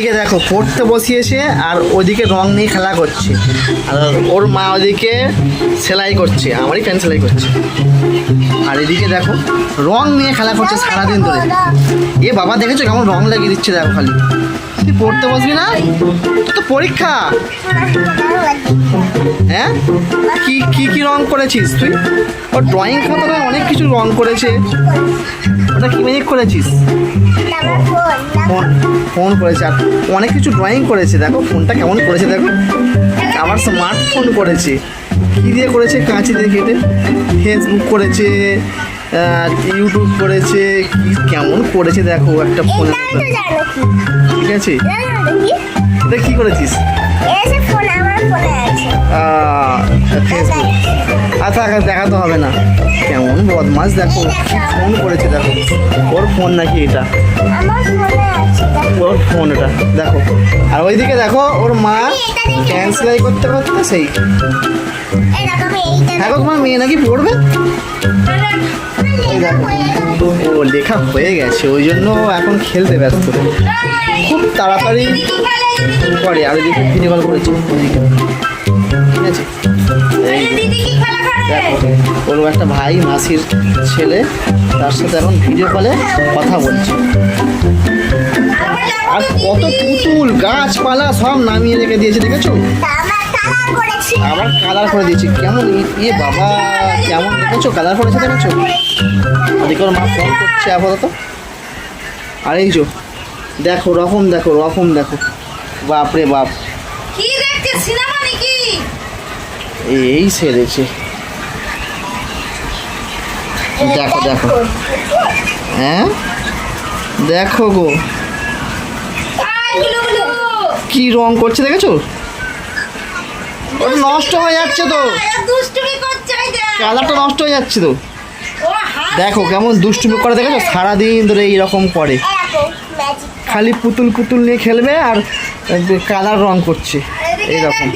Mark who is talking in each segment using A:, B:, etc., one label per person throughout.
A: এদিকে দেখো, পড়তে বসিয়েছে আর ওদিকে রং নিয়ে খেলা করছে। আর ওর মা ওদিকে সেলাই করছে, আমারই প্যান্ট সেলাই করছে। আর এদিকে দেখো, রং নিয়ে খেলা করছে সারাদিন ধরে। এ বাবা, দেখেছ কেমন রং লাগিয়ে দিচ্ছে দেখো খালি। তুই পড়তে বসবি না? তো পরীক্ষা। হ্যাঁ? কি কি কি রং করেছিস তুই? ওর ড্রয়িং খাতায় অনেক কিছু রং করেছে। ওটা কি মেজিক করেছিস? ফোন ফোন করেছে। আর অনেক কিছু ড্রয়িং করেছে। দেখো ফোনটা কেমন করেছে দেখো। আবার স্মার্টফোন করেছে। কী দিয়ে করেছে? কাঁচি দিয়ে কেটে ফেসবুক করেছে ইউটিউব করেছে। কি কেমন করেছে দেখো একটা মধ্যে। ঠিক আছে? এটা কী করেছিস? আহ, ফেসবুক আচ্ছা আচ্ছা দেখাতে হবে না কেমন বদমাস দেখো ফোন করেছে দেখো ওর ফোন নাকি এটা ওর ফোন এটা দেখো আর ওইদিকে দেখো ওর মা প্যান্ট সেলাই করতে করতে সেই হ্যাঁ গো, তোমার মেয়ে নাকি পড়বে ও লেখা হয়ে গেছে ওই জন্য এখন খেলতে ব্যস্ত খুব তাড়াতাড়ি করে আর ওইদিকে ভিডিও কল করেছি ঠিক আছে দেখো ওর একটা ভাই মাসির ছেলে তার সাথে এখন ভিডিও কলে কথা বলছে। আর কত পুতুল গাছপালা সব নামিয়ে রেখে দিয়েছে দেখেছ? আবার কালার করে দিয়েছে। কেমন ইয়ে বাবা কেমন দেখেছ? কালার করেছে দেখেছ? ওর মা ফোন করছে আপাতত। আর এই যো দেখো রকম দেখো রকম দেখো। বাপরে বাপ। এই সেরেছে দেখো দেখো। হ্যাঁ? দেখো গো। কি রং করছে দেখেছ? নষ্ট হয়ে যাচ্ছে তো। কালারটা নষ্ট হয়ে যাচ্ছে তো। দেখো কেমন দুষ্টুমি করে দেখেছ? সারাদিন ধরে এইরকম করে। খালি পুতুল পুতুল নিয়ে খেলবে আর কালার রং করছে। এইরকম।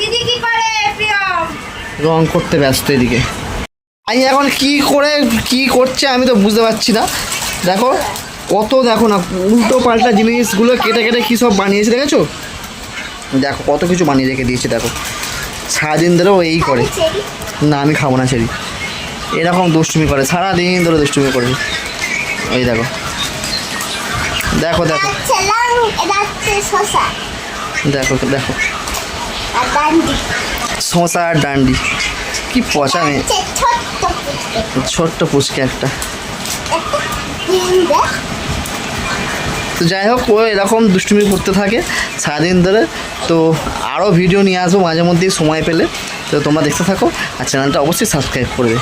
A: রং করতে ব্যস্ত এদিকে। আমি এখন কি করে কি করছে আমি তো বুঝতে পারছি না। দেখো কত দেখো না উল্টো পাল্টা জিনিসগুলো কেটে কেটে কী সব বানিয়েছে দেখেছ? দেখো কত কিছু বানিয়ে রেখে দিয়েছে দেখো। সারাদিন ধরে ও এই করে। না আমি খাব না সেরি এরকম দুষ্টুমি করে সারাদিন ধরে দুষ্টুমি করে। ওই দেখো। দেখো দেখো। দেখো দেখো। শশা ডান্ডি। কি পচা মেয়ে। ছোট্ট পুচকে একটা। তো যাই হোক ও এরকম দুষ্টুমি করতে থাকে সারাদিন ধরে। তো আরও ভিডিও নিয়ে আসব মাঝে মধ্যেই সময় পেলে। তো তোমরা দেখতে থাকো আর চ্যানেলটা অবশ্যই সাবস্ক্রাইব করবে